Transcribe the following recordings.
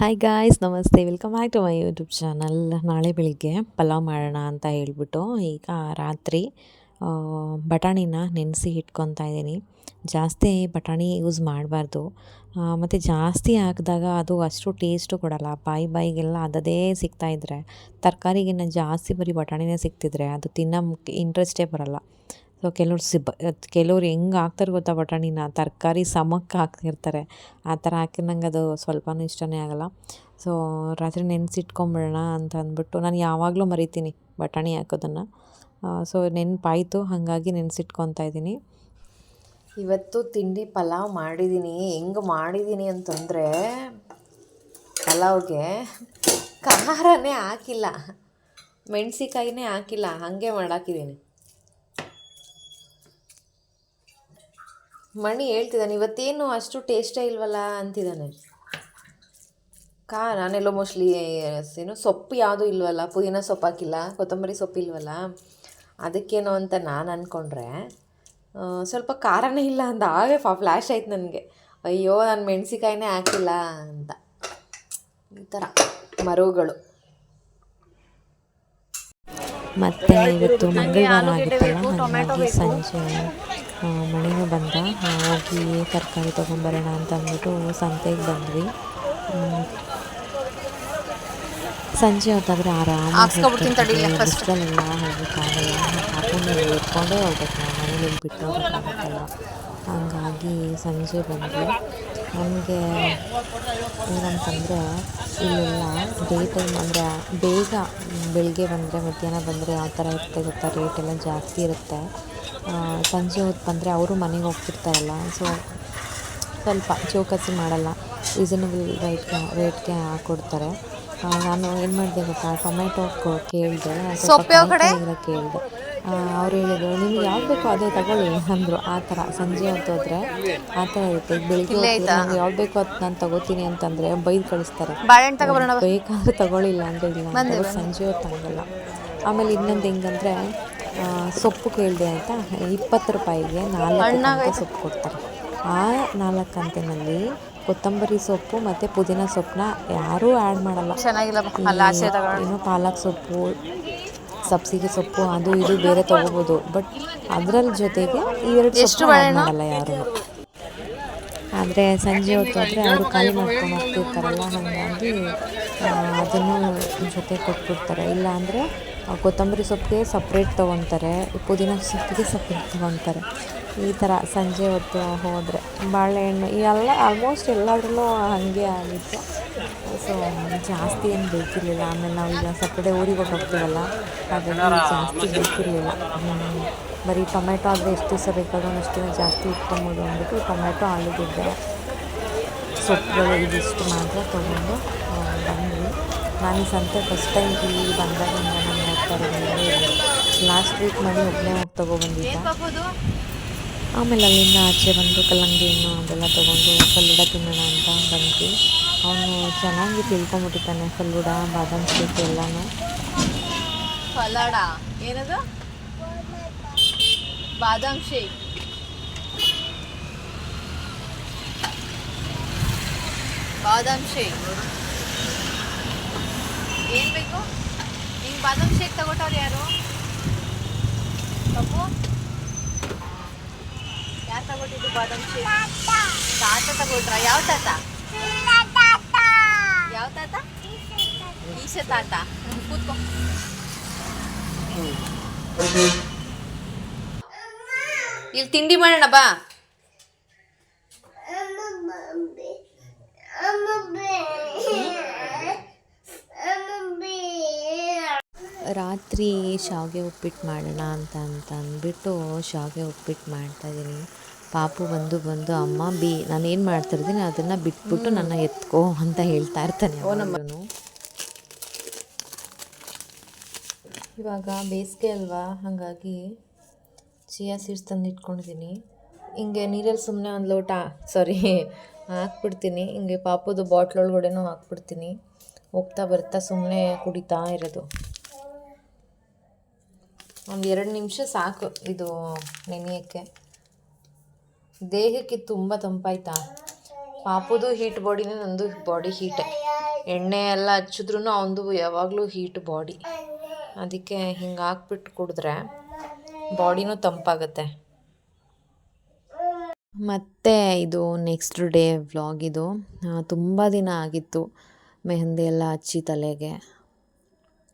Hi guys ನಮಸ್ತೆ. Welcome back to my YouTube channel ನಾಳೆ ಬೆಳಿಗ್ಗೆ ಪಲಾವ್ ಮಾಡೋಣ ಅಂತ ಹೇಳ್ಬಿಟ್ಟು ಈಗ ರಾತ್ರಿ ಬಟಾಣಿನ ನೆನೆಸಿ ಇಟ್ಕೊತಾ ಇದ್ದೀನಿ. ಜಾಸ್ತಿ ಬಟಾಣಿ ಯೂಸ್ ಮಾಡಬಾರ್ದು. ಮತ್ತು ಜಾಸ್ತಿ ಹಾಕಿದಾಗ ಅದು ಅಷ್ಟು ಟೇಸ್ಟು ಕೊಡಲ್ಲ. ಬಾಯಿ ಬಾಯಿಗೆಲ್ಲ ಅದದೇ ಸಿಗ್ತಾ ಸಿಗ್ತಾಯಿದ್ರೆ ತರಕಾರಿಗಿನ್ನ ಜಾಸ್ತಿ ಬರೀ ಬಟಾಣಿನೇ ಸಿಗ್ತಿದ್ರೆ ಅದು ತಿನ್ನೋ ಇಂಟ್ರೆಸ್ಟೇ ಬರಲ್ಲ. ಸೊ ಕೆಲವ್ರು ಸಿಬ್ ಕೆಲವ್ರು ಹೆಂಗೆ ಹಾಕ್ತಾರೆ ಗೊತ್ತಾ ಬಟಾಣಿನ ತರಕಾರಿ ಸಮಕ್ಕೆ ಹಾಕ್ತಿರ್ತಾರೆ. ಆ ಥರ ಹಾಕಿ ನಂಗೆ ಅದು ಸ್ವಲ್ಪನೂ ಇಷ್ಟನೇ ಆಗಲ್ಲ. ಸೊ ರಾತ್ರಿ ನೆನೆಸಿಟ್ಕೊಂಬಿಡೋಣ ಅಂತ ಅಂದ್ಬಿಟ್ಟು ನಾನು ಯಾವಾಗಲೂ ಮರಿತೀನಿ ಬಟಾಣಿ ಹಾಕೋದನ್ನು. ಸೊ ನೆನಪಾಯಿತು, ಹಾಗಾಗಿ ನೆನೆಸಿಟ್ಕೊತಾ ಇದ್ದೀನಿ. ಇವತ್ತು ತಿಂಡಿ ಪಲಾವ್ ಮಾಡಿದ್ದೀನಿ ಹೆಂಗೆ ಮಾಡಿದ್ದೀನಿ ಅಂತಂದರೆ, ಪಲಾವ್ಗೆ ಖಾರನೇ ಹಾಕಿಲ್ಲ. ಮೆಣಸಿಕಾಯಿನೇ ಹಾಕಿಲ್ಲ. ಹಾಗೆ ಮಾಡಾಕಿದ್ದೀನಿ ಮಣಿ ಹೇಳ್ತಿದ್ದಾನೆ ಇವತ್ತೇನು ಅಷ್ಟು ಟೇಸ್ಟೇ ಇಲ್ವಲ್ಲ? ಅಂತಿದ್ದಾನೆ. ಕಾ ನಾನೆಲ್ಲೋ ಮೋಸ್ಟ್ಲಿ ಏನು ಸೊಪ್ಪು ಯಾವುದೂ ಇಲ್ವಲ್ಲ ಪುದೀನ ಸೊಪ್ಪು ಹಾಕಿಲ್ಲ ಕೊತ್ತಂಬರಿ ಸೊಪ್ಪು ಇಲ್ವಲ್ಲ ಅದಕ್ಕೇನೋ ಅಂತ ನಾನು ಅಂದ್ಕೊಂಡ್ರೆ ಸ್ವಲ್ಪ ಖಾರನೇ ಇಲ್ಲ ಅಂತ ಆಗೇ ಫಾ ಫ್ಲ್ಯಾಶ್ ಆಯ್ತು ನನಗೆ. ಅಯ್ಯೋ ನಾನು ಮೆಣಸಿಕಾಯಿನೇ ಹಾಕಿಲ್ಲ ಅಂತ. ಈ ಥರ ಮರುಗಳು. ಮತ್ತೆ ಇವತ್ತು ಮಂಗಳವಾರ ಆಗಿತ್ತಲ್ಲ ಹಾಗಾಗಿ ಸಂಜೆ ಮಣಿನೂ ಬಂದ. ಹೋಗಿ ತರಕಾರಿ ತೊಗೊಂಬರೋಣ ಅಂತ ಅಂದ್ಬಿಟ್ಟು ಸಂತೆಗೆ ಬಂದ್ವಿ. ಸಂಜೆ ಹೊತ್ತಾದರೆ ಆರಾಮಾಗಿ ಬಿಸಿಲಲ್ಲೆಲ್ಲ ಹೋಗೋಕ್ಕಾಗಲ್ಲ ಪಾಪುನ ಎತ್ಕೊಂಡೇ ಹೋಗ್ಬೇಕು. ನಾವು ಮನೇಲಿ ಬಿಟ್ಟು ಹೋಗೋಕ್ಕಾಗತ್ತಲ್ಲ ಹಾಗಾಗಿ ಸಂಜೆ ಬಂದ್ವಿ. ನಮಗೆ ಏನಂತಂದರೆ ಇಲ್ಲೆಲ್ಲ ಡೇ ಟೈಮ್ ಅಂದರೆ ಬೇಗ ಬೆಳಿಗ್ಗೆ ಬಂದರೆ ಮಧ್ಯಾಹ್ನ ಬಂದರೆ ಯಾವ ಥರ ಇರುತ್ತೆ ಗೊತ್ತಾ ರೇಟ್ ಎಲ್ಲ ಜಾಸ್ತಿ ಇರುತ್ತೆ. ಸಂಜೆ ಹೊತ್ತು ಬಂದರೆ ಅವರು ಮನೆಗೆ ಹೋಗ್ತಿರ್ತಾರಲ್ಲ ಸೊ ಸ್ವಲ್ಪ ಚೌಕಾಸಿ ಮಾಡಲ್ಲ ರೀಸನಬಲ್ ರೈಟ್ಗೆ ರೇಟ್ಗೆ ಹಾಕ್ಕೊಡ್ತಾರೆ ನಾನು ಏನು ಮಾಡಿದೆ ಗೊತ್ತಾ ಟೊಮೆಟೊ ಕೇಳಿದೆ ಕೇಳಿದೆ. ಅವ್ರು ಹೇಳಿದರು ನಿಮ್ಗೆ ಯಾವ್ದು ಬೇಕೋ ಅದೇ ತಗೊಳ್ಳಿ ಅಂದರು. ಆ ಥರ ಸಂಜೆ ಹೊತ್ತು ಹೋದ್ರೆ ಆ ಥರ ಇರುತ್ತೆ. ಬೆಳಿಗ್ಗೆ ನಂಗೆ ಯಾವ್ದು ಬೇಕೋ ಅದು ನಾನು ತಗೋತೀನಿ ಅಂತಂದರೆ ಬೈದು ಕಳಿಸ್ತಾರೆ. ಬೇಕಾದ್ರೆ ತಗೊಳ್ಳಿಲ್ಲ ಅಂದರೆ ಇಲ್ಲ ಅಂತ ಸಂಜೆ ಹೊತ್ತು ಹಂಗಲ್ಲ. ಆಮೇಲೆ ಇನ್ನೊಂದು ಹೆಂಗಂದರೆ ಸೊಪ್ಪು ಕೇಳಿದೆ ಅಂತ ಇಪ್ಪತ್ತು ರೂಪಾಯಿಗೆ ನಾಲ್ಕು ಸೊಪ್ಪು ಕೊಡ್ತಾರೆ. ಆ ನಾಲ್ಕು ಕಂತಿನಲ್ಲಿ ಕೊತ್ತಂಬರಿ ಸೊಪ್ಪು ಮತ್ತು ಪುದೀನ ಸೊಪ್ಪನ್ನ ಯಾರೂ ಆ್ಯಡ್ ಮಾಡಲ್ಲ. ಏನೋ ಪಾಲಕ್ ಸೊಪ್ಪು ಸಬ್ಸಿಗೆ ಸೊಪ್ಪು ಅದು ಇದು ಬೇರೆ ತೊಗೋಬೋದು. ಬಟ್ ಅದರಲ್ಲಿ ಜೊತೆಗೆ ಇವೆರಡು ಎಷ್ಟು ಮಾಡಲ್ಲ ಯಾರು. ಆದರೆ ಸಂಜೆ ಹೊತ್ತು ಆದರೆ ಅವರು ಖಾಲಿ ಮಾಡ್ಕೊಂಡು ಹೋಗ್ತಿರ್ತಾರಲ್ಲ ಹಾಗಾಗಿ ಅದನ್ನು ಜೊತೆ ಕೊಟ್ಬಿಡ್ತಾರೆ. ಇಲ್ಲ ಅಂದರೆ ಕೊತ್ತಂಬರಿ ಸೊಪ್ಪಿಗೆ ಸಪ್ರೇಟ್ ತೊಗೊತಾರೆ. ಪುದೀನ ಸೊಪ್ಪಿಗೆ ಸಪ್ರೇಟ್ ತೊಗೊತಾರೆ. ಈ ಥರ ಸಂಜೆ ಹೊತ್ತು ಹೋದರೆ ಬಾಳೆಹಣ್ಣು ಎಲ್ಲ ಆಲ್ಮೋಸ್ಟ್ ಎಲ್ಲಾದ್ರಲ್ಲೂ ಹಾಗೆ ಆಗಿತ್ತು. ಸೊ ಜಾಸ್ತಿ ಏನು ಬೇಕಿರಲಿಲ್ಲ. ಆಮೇಲೆ ನಾವು ಈಗ ಸಟರ್ಡೆ ಊರಿಗೆ ಹೋಗ್ತೀವಲ್ಲ ಹಾಗಾಗಿ ಜಾಸ್ತಿ ಬೇಕಿರಲಿಲ್ಲ. ಬರೀ ಟೊಮೆಟೊ ಆದರೆ ಎಷ್ಟು ದಿವಸ ಬೇಕಾದ್ರೂ ಅಷ್ಟು ಜಾಸ್ತಿ ಇಟ್ಕೊಬೋದು ಅಂದ್ಬಿಟ್ಟು ಟೊಮೆಟೊ ಆಲೂಗಿದ್ದೆ ಸೊಪ್ಪುಗಳು ಇದಿಷ್ಟು ಮಾತ್ರ ತೊಗೊಂಡು ಬಂದ್ವಿ. ನಾನು ಸಂತೆ ಫಸ್ಟ್ ಟೈಮ್ ಇಲ್ಲಿ ಬಂದಾಗ ನಾನು ಹೋಗ್ತಾ ಇರೋದು ಲಾಸ್ಟ್ ವೀಕ್ ಮಾಡಿ ಒಬ್ಬನೇ ಹೋಗಿ ತೊಗೊಬಂದಿದ್ದೆ ಆಮೇಲೆ ಅಲ್ಲಿಂದ ಆಚೆ ಬಂದು ಕಲ್ಲಂಗಡಿ ಹಣ್ಣು ಅದೆಲ್ಲ ತೊಗೊಂಡು ಫಲ್ಲೂಡ ತಿನ್ನೋಣ ಅಂತ ಬಂದ್ವಿ. ಅವನು ಚೆನ್ನಾಗಿ ತಿಳ್ಕೊಂಬಿಟ್ಟಿದ್ದಾನೆ ಫಲ್ಲೂಡ ಬಾದಾಮ್ ಶೇಕ್ ಎಲ್ಲನೂ. ಫಲಾಡ ಏನದು? ಬಾದಾಮ್ ಶೇಕ್ ಬಾದಾಮ್ ಶೇಕ್ ಏನ್ ಬೇಕು? ಹಿಂಗೆ ಬಾದಾಮ್ ಶೇಕ್ ತಗೊಟ್ಟವ್ರು ಯಾರು? ತಪ್ಪು? ಯಾರು ತಗೊಟ್ಟಿದ್ದು ಬಾದಾಮ್ ಶೇಕ್ ತಾತ ತಗೊಂಡ್ರ? ಯಾವ ತಾತ? ಯಾವ ತಾತ? ಈಶ ತಾತ. ಕೂತ್ಕೋ. ಇಲ್ಲಿ ತಿಂಡಿ ಮಾಡೋಣ, ಬಾ. ರಾತ್ರಿ ಶಾವಿಗೆ ಉಪ್ಪಿಟ್ಟು ಮಾಡೋಣ ಅಂತ ಅಂತ ಅಂದ್ಬಿಟ್ಟು ಶಾವಿಗೆ ಉಪ್ಪಿಟ್ಟು ಮಾಡ್ತಾಯಿದ್ದೀನಿ ಪಾಪು ಬಂದು ಬಂದು ಅಮ್ಮ ಬಿ ನಾನು ಏನು ಮಾಡ್ತಾಯಿದ್ದೀನಿ ಅದನ್ನು ಬಿಟ್ಬಿಟ್ಟು ನನ್ನ ಎತ್ಕೋ ಅಂತ ಹೇಳ್ತಾ ಇರ್ತಾನೆ ಯಾವಾಗ್ಲೂನು. ಇವಾಗ ಬೇಸಿಗೆ ಅಲ್ವಾ? ಹಾಗಾಗಿ ಚಿಯಾ ಸೀಡ್ಸ್ ತಂದು ಇಟ್ಕೊಂಡಿದ್ದೀನಿ. ಹಿಂಗೆ ನೀರಲ್ಲಿ ಸುಮ್ಮನೆ ಒಂದು ಲೋಟ ಸಾರಿ ಹಾಕ್ಬಿಡ್ತೀನಿ. ಹಿಂಗೆ ಪಾಪುದು ಬಾಟ್ಲ್ ಒಳಗಡೆನೂ ಹಾಕ್ಬಿಡ್ತೀನಿ. ಹೋಗ್ತಾ ಬರ್ತಾ ಸುಮ್ಮನೆ ಕುಡಿತಾ ಇರೋದು. ಒಂದು ಎರಡು ನಿಮಿಷ ಸಾಕು ಇದು ನೆನೆಯೋಕ್ಕೆ. ದೇಹಕ್ಕೆ ತುಂಬ ತಂಪಾಯ್ತಾ? ಪಾಪುದು ಹೀಟ್ ಬಾಡಿನೇ ನಂದು ಬಾಡಿ ಹೀಟ್ ಎಣ್ಣೆ ಎಲ್ಲ ಹಚ್ಚಿದ್ರೂ ಅವನದು ಯಾವಾಗಲೂ ಹೀಟ್ ಬಾಡಿ ಅದಕ್ಕೆ ಹಿಂಗೆ ಹಾಕ್ಬಿಟ್ಟು ಕುಡಿದ್ರೆ ಬಾಡಿನೂ ತಂಪಾಗುತ್ತೆ. ಮತ್ತು ಇದು ನೆಕ್ಸ್ಟ್ ಡೇ ವ್ಲಾಗ್ ಇದು. ತುಂಬ ದಿನ ಆಗಿತ್ತು ಮೆಹಂದಿ ಎಲ್ಲ ಹಚ್ಚಿ ತಲೆಗೆ.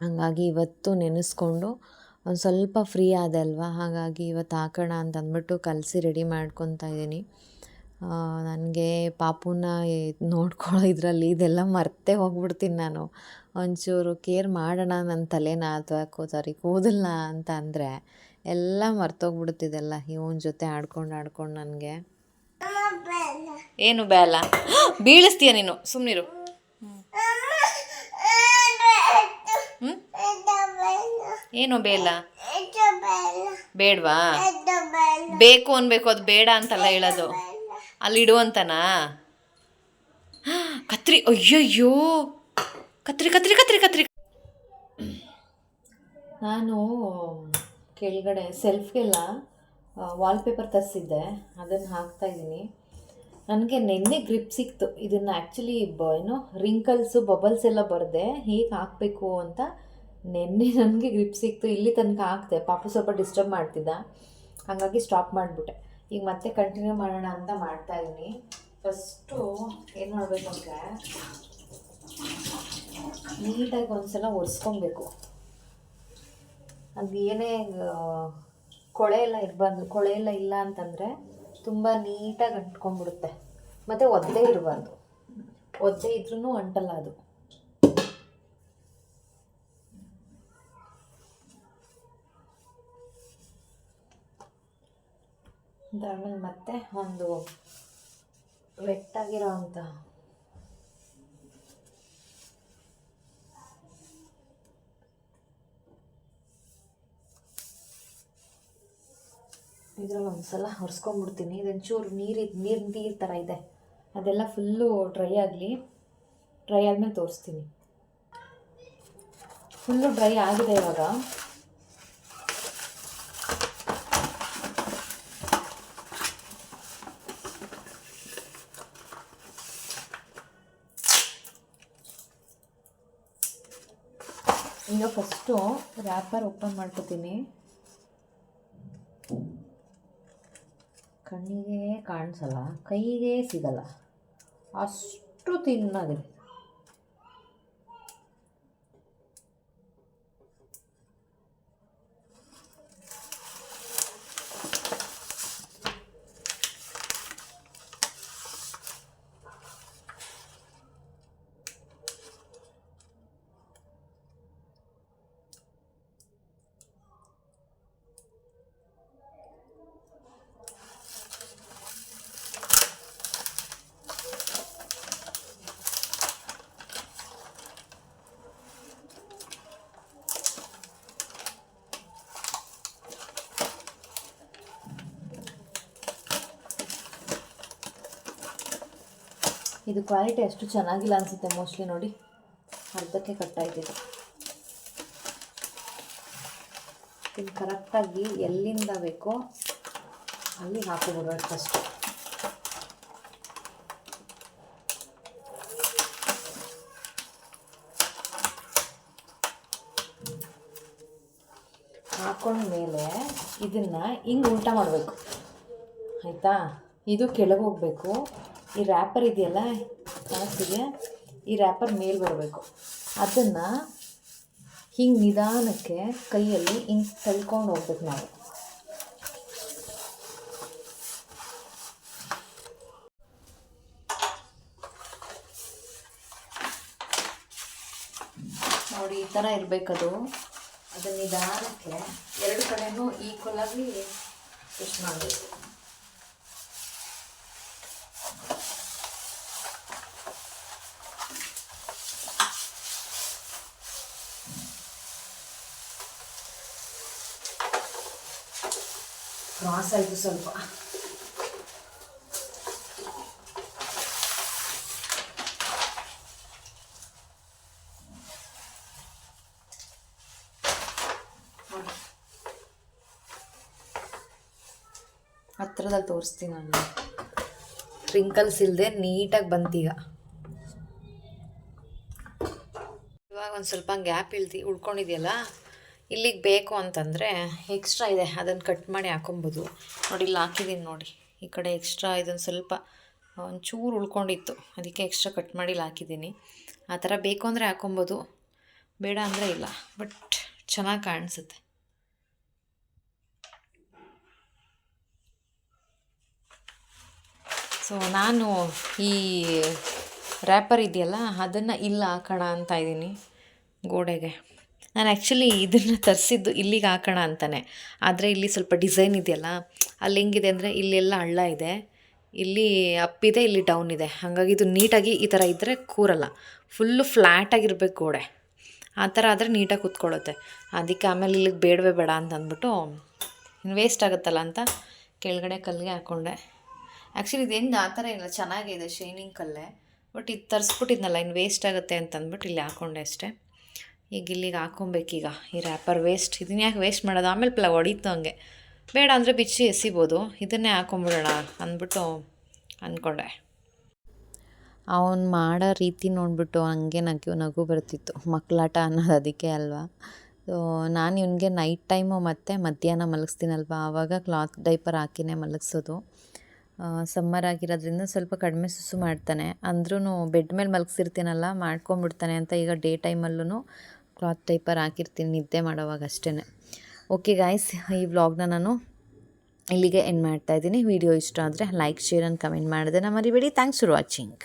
ಹಾಗಾಗಿ ಇವತ್ತು ನೆನೆಸ್ಕೊಂಡು ಒಂದು ಸ್ವಲ್ಪ ಫ್ರೀ ಆದೆ ಅಲ್ವಾ ಹಾಗಾಗಿ ಇವತ್ತು ಹಾಕೋಣ ಅಂತ ಅಂದ್ಬಿಟ್ಟು ಕಲಸಿ ರೆಡಿ ಮಾಡ್ಕೊತಾ ಇದ್ದೀನಿ. ನನಗೆ ಪಾಪುನ ನೋಡ್ಕೊಳ್ಳೋ ಇದರಲ್ಲಿ ಇದೆಲ್ಲ ಮರ್ತೇ ಹೋಗ್ಬಿಡ್ತೀನಿ ನಾನು. ಒಂಚೂರು ಕೇರ್ ಮಾಡೋಣ ನನ್ನ ತಲೆನ ಅಥವಾ ಕೋತಾರಿ ಸಾರಿ ಕೂದಲನ್ನ ಅಂತ ಅಂದರೆ ಎಲ್ಲ ಮರ್ತೋಗ್ಬಿಡುತ್ತಿದೆಲ್ಲ ಇವನ ಜೊತೆ ಆಡ್ಕೊಂಡು ಆಡ್ಕೊಂಡು ನನಗೆ. ಏನು ಬೇಲ ಬೀಳಿಸ್ತೀಯ ನೀನು? ಸುಮ್ಮನಿರು ಏನು ಬೇಲ? ಬೇಡವಾ? ಬೇಕು ಅನ್ಬೇಕು, ಅದು ಬೇಡ ಅಂತಲ್ಲ ಹೇಳೋದು. ಅಲ್ಲಿ ಇಡುವಂತನಾ ಕತ್ರಿ, ಅಯ್ಯಯ್ಯೋ. ಕತ್ರಿ ಕತ್ರಿ ಕತ್ರಿ ಕತ್ರಿ. ನಾನು ಕೆಳಗಡೆ ಸೆಲ್ಫ್ಗೆಲ್ಲ ವಾಲ್ಪೇಪರ್ ತರಿಸಿದ್ದೆ. ಅದನ್ನು ಹಾಕ್ತಾ ಇದ್ದೀನಿ. ನನಗೆ ನಿನ್ನೆ ಗ್ರಿಪ್ ಸಿಕ್ತು. ಇದನ್ನು ಆ್ಯಕ್ಚುಲಿ ಬ, ಏನೋ ರಿಂಕಲ್ಸು ಬಬಲ್ಸ್ ಎಲ್ಲ ಬರದೆ. ಹೇಗೆ ಹಾಕಬೇಕು ಅಂತ ನಿನ್ನೆ ನನಗೆ ಗ್ರಿಪ್ ಸಿಕ್ತು, ಇಲ್ಲಿ ತನಕ ಹಾಕ್ದೆ ಪಾಪ ಸ್ವಲ್ಪ ಡಿಸ್ಟರ್ಬ್ ಮಾಡ್ತಿದ್ದ. ಹಾಗಾಗಿ ಸ್ಟಾಪ್ ಮಾಡಿಬಿಟ್ಟೆ. ಈಗ ಮತ್ತೆ ಕಂಟಿನ್ಯೂ ಮಾಡೋಣ ಅಂತ ಮಾಡ್ತಾ ಇದ್ದೀನಿ. ಫಸ್ಟು ಏನು ಮಾಡಬೇಕು ಅಂದರೆ, ನೀಟಾಗಿ ಒಂದ್ಸಲ ಒರೆಸ್ಕೊಬೇಕು. ಅದು ಏನೇ ಕೊಳೆ ಎಲ್ಲ ಇರಬಾರ್ದು, ಕೊಳೆ ಎಲ್ಲ ಇಲ್ಲ ಅಂತಂದರೆ ತುಂಬ ನೀಟಾಗಿ ಅಂಟ್ಕೊಂಡ್ಬಿಡುತ್ತೆ. ಮತ್ತು ಒದ್ದೆ ಇರಬಾರ್ದು. ಒದ್ದೆ ಇದ್ರೂ ಅಂಟಲ್ಲ ಅದು. ಅದಾದ್ಮೇಲೆ ಮತ್ತೆ ಒಂದು ವೆಟ್ಟಾಗಿರೋ ಅಂಥ ಇದ್ರಲ್ಲಿ ಒಂದ್ಸಲ ಹೊರ್ಸ್ಕೊಂಡ್ಬಿಡ್ತೀನಿ ಇದೊಂದು ಚೂರು ನೀರು ನೀರು ನೀರು ಥರ ಇದೆ. ಅದೆಲ್ಲ ಫುಲ್ಲು ಡ್ರೈ ಆಗಲಿ ಡ್ರೈ ಆದಮೇಲೆ ತೋರಿಸ್ತೀನಿ. ಫುಲ್ಲು ಡ್ರೈ ಆಗಿದೆ ಇವಾಗ. ಈಗ ಫಸ್ಟು ರ್ಯಾಪರ್ ಓಪನ್ ಮಾಡ್ಕೋತೀನಿ. ಕಣ್ಣಿಗೆ ಕಾಣಿಸಲ್ಲ ಕೈಗೆ ಸಿಗಲ್ಲ. ಅಷ್ಟು ತಿನ್ನಾಗಿದೆ ಇದು ಕ್ವಾಲಿಟಿ ಅಷ್ಟು ಚೆನ್ನಾಗಿಲ್ಲ ಅನಿಸುತ್ತೆ ಮೋಸ್ಟ್ಲಿ ನೋಡಿ. ಅರ್ಧಕ್ಕೆ ಕಟ್ಟಾಯ್ತಿದೆ. ಇದು ಕರೆಕ್ಟಾಗಿ ಎಲ್ಲಿಂದ ಬೇಕೋ ಅಲ್ಲಿ ಹಾಕಿಬಿಡ್ಬೇಕು ಫಸ್ಟ್ ಹಾಕೊಂಡ್ಮೇಲೆ ಇದನ್ನು ಹಿಂಗೆ ಉಲ್ಟಾ ಮಾಡಬೇಕು. ಆಯಿತಾ? ಇದು ಕೆಳಗೆ ಹೋಗಬೇಕು ಈ ರ್ಯಾಪರ್ ಇದೆಯಲ್ಲ? ಕಾಸಿಗೆ ಈ ರ್ಯಾಪರ್ ಮೇಲೆ ಬರಬೇಕು. ಅದನ್ನು ಹಿಂಗೆ ನಿಧಾನಕ್ಕೆ ಕೈಯಲ್ಲಿ ಹಿಂಗೆ ತಳ್ಕೊಂಡು ಹೋಗ್ಬೇಕು ನಾವು. ನೋಡಿ, ಈ ಥರ ಇರಬೇಕದು. ಅದನ್ನು ನಿಧಾನಕ್ಕೆ ಎರಡು ಕಡೆಯೂ ಈಕ್ವಲ್ ಆಗಿ ಟೆಸ್ಟ್ ಮಾಡಬೇಕು. ಕ್ರಾಸ್ ಆಯಿತು ಸ್ವಲ್ಪ ಹತ್ರದಲ್ಲಿ ತೋರಿಸ್ತೀನಿ ನಾನು. ಟ್ರಿಂಕಲ್ಸ್ ಇಲ್ಲದೆ ನೀಟಾಗಿ ಬಂತೀಗ. ಇವಾಗ ಒಂದು ಸ್ವಲ್ಪ ಗ್ಯಾಪ್ ಇಳ್ದು ಉಳ್ಕೊಂಡಿದೆಯಲ್ಲ? ಇಲ್ಲಿಗೆ ಬೇಕು ಅಂತಂದರೆ ಎಕ್ಸ್ಟ್ರಾ ಇದೆ. ಅದನ್ನು ಕಟ್ ಮಾಡಿ ಹಾಕೊಬೋದು. ನೋಡಿ, ಇಲ್ಲಿ ಹಾಕಿದ್ದೀನಿ ನೋಡಿ. ಈ ಕಡೆ ಎಕ್ಸ್ಟ್ರಾ ಇದೊಂದು ಸ್ವಲ್ಪ ಒಂಚೂರು ಉಳ್ಕೊಂಡಿತ್ತು. ಅದಕ್ಕೆ ಎಕ್ಸ್ಟ್ರಾ ಕಟ್ ಮಾಡಿ ಇಲ್ಲಿ ಹಾಕಿದ್ದೀನಿ ಆ ಥರ ಬೇಕು ಅಂದರೆ ಹಾಕೊಬೋದು, ಬೇಡ ಅಂದರೆ ಇಲ್ಲ. ಬಟ್ ಚೆನ್ನಾಗಿ ಕಾಣಿಸುತ್ತೆ. ಸೊ ನಾನು ಈ ರ್ಯಾಪರ್ ಇದೆಯಲ್ಲ, ಅದನ್ನು ಇಲ್ಲ ಹಾಕೋಣ ಅಂತ ಇದ್ದೀನಿ ಗೋಡೆಗೆ. ನಾನು ಆ್ಯಕ್ಚುಲಿ ಇದನ್ನು ತರಿಸಿದ್ದು ಇಲ್ಲಿಗೆ ಹಾಕೋಣ ಅಂತಲೇ ಆದರೆ ಇಲ್ಲಿ ಸ್ವಲ್ಪ ಡಿಸೈನ್ ಇದೆಯಲ್ಲ, ಅಲ್ಲಿ ಹೆಂಗಿದೆ ಅಂದರೆ ಇಲ್ಲೆಲ್ಲ ಹಳ್ಳ ಇದೆ. ಇಲ್ಲಿ ಅಪ್ಪಿದೆ ಇಲ್ಲಿ ಡೌನ್ ಇದೆ. ಹಾಗಾಗಿ ಇದು ನೀಟಾಗಿ ಈ ಥರ ಇದ್ದರೆ ಕೂರಲ್ಲ. ಫುಲ್ಲು ಫ್ಲ್ಯಾಟಾಗಿರ್ಬೇಕು ಗೋಡೆ. ಆ ಥರ ಆದರೆ ನೀಟಾಗಿ ಕೂತ್ಕೊಳ್ಳುತ್ತೆ. ಅದಕ್ಕೆ ಆಮೇಲೆ ಇಲ್ಲಿಗೆ ಬೇಡವೇ ಬೇಡ ಅಂತ ಅಂದ್ಬಿಟ್ಟು ವೇಸ್ಟ್ ಆಗುತ್ತಲ್ಲ ಅಂತ ಕೆಳಗಡೆ ಕಲ್ಲಿಗೆ ಹಾಕ್ಕೊಂಡೆ ಆ್ಯಕ್ಚುಲಿ ಇದೇನು ಆ ಥರ ಇಲ್ಲ, ಚೆನ್ನಾಗಿದೆ ಶೈನಿಂಗ್ ಕಲ್ಲೇ. ಬಟ್ ಇದು ತರಿಸ್ಬಿಟ್ಟಿದ್ನಲ್ಲ ಇನ್ನು ವೇಸ್ಟ್ ಆಗುತ್ತೆ ಅಂತ ಅಂದ್ಬಿಟ್ಟು ಇಲ್ಲಿ ಹಾಕ್ಕೊಂಡೆ ಅಷ್ಟೇ. ಈಗ ಇಲ್ಲಿಗೆ ಹಾಕೊಬೇಕೀಗ ಈ ರ್ಯಾಪರ್ ವೇಸ್ಟ್ ಇದನ್ನ ಯಾಕೆ ವೇಸ್ಟ್ ಮಾಡೋದು? ಆಮೇಲೆ ಪ್ಲ ಹೊಡೀತು ಹಂಗೆ. ಬೇಡ ಅಂದರೆ ಬಿಚ್ಚಿ ಎಸಿಬೋದು. ಇದನ್ನೇ ಹಾಕೊಂಬಿಡೋಣ ಅಂದ್ಬಿಟ್ಟು ಅಂದ್ಕೊಂಡೆ. ಅವನು ಮಾಡೋ ರೀತಿ ನೋಡಿಬಿಟ್ಟು ಹಂಗೆ ನಗು ನಗು ಬರ್ತಿತ್ತು. ಮಕ್ಕಳಾಟ ಅನ್ನೋದು ಅದಕ್ಕೆ ಅಲ್ವಾ? ಸೊ ನಾನು ಇವನಿಗೆ ನೈಟ್ ಟೈಮು ಮತ್ತು ಮಧ್ಯಾಹ್ನ ಮಲಗಿಸ್ತೀನಲ್ವ? ಆವಾಗ ಕ್ಲಾತ್ ಡೈಪರ್ ಹಾಕಿನೇ ಮಲಗಿಸೋದು. ಸಮ್ಮರ್ ಆಗಿರೋದ್ರಿಂದ ಸ್ವಲ್ಪ ಕಡಿಮೆ ಸುಸು ಮಾಡ್ತಾನೆ. ಅಂದ್ರೂ ಬೆಡ್ ಮೇಲೆ ಮಲಗಿಸಿರ್ತೀನಲ್ಲ, ಮಾಡ್ಕೊಂಬಿಡ್ತಾನೆ ಅಂತ ಈಗ ಡೇ ಟೈಮಲ್ಲೂ ಕ್ಲಾತ್ ಟೈಪರ್ ಹಾಕಿರ್ತೀನಿ ನಿದ್ದೆ ಮಾಡೋವಾಗ ಅಷ್ಟೇ ಓಕೆ ಗಾಯ್ಸ್ ಈ ವ್ಲಾಗ್ನ ನಾನು ಇಲ್ಲಿಗೆ ಎಂಡ್ ಮಾಡ್ತಾಯಿದ್ದೀನಿ ವಿಡಿಯೋ ಇಷ್ಟ ಆದರೆ ಲೈಕ್ ಶೇರ್ ಆ್ಯಂಡ್ ಕಮೆಂಟ್ ಮಾಡಿದೆ ಮರಿಬೇಡಿ. Thanks for watching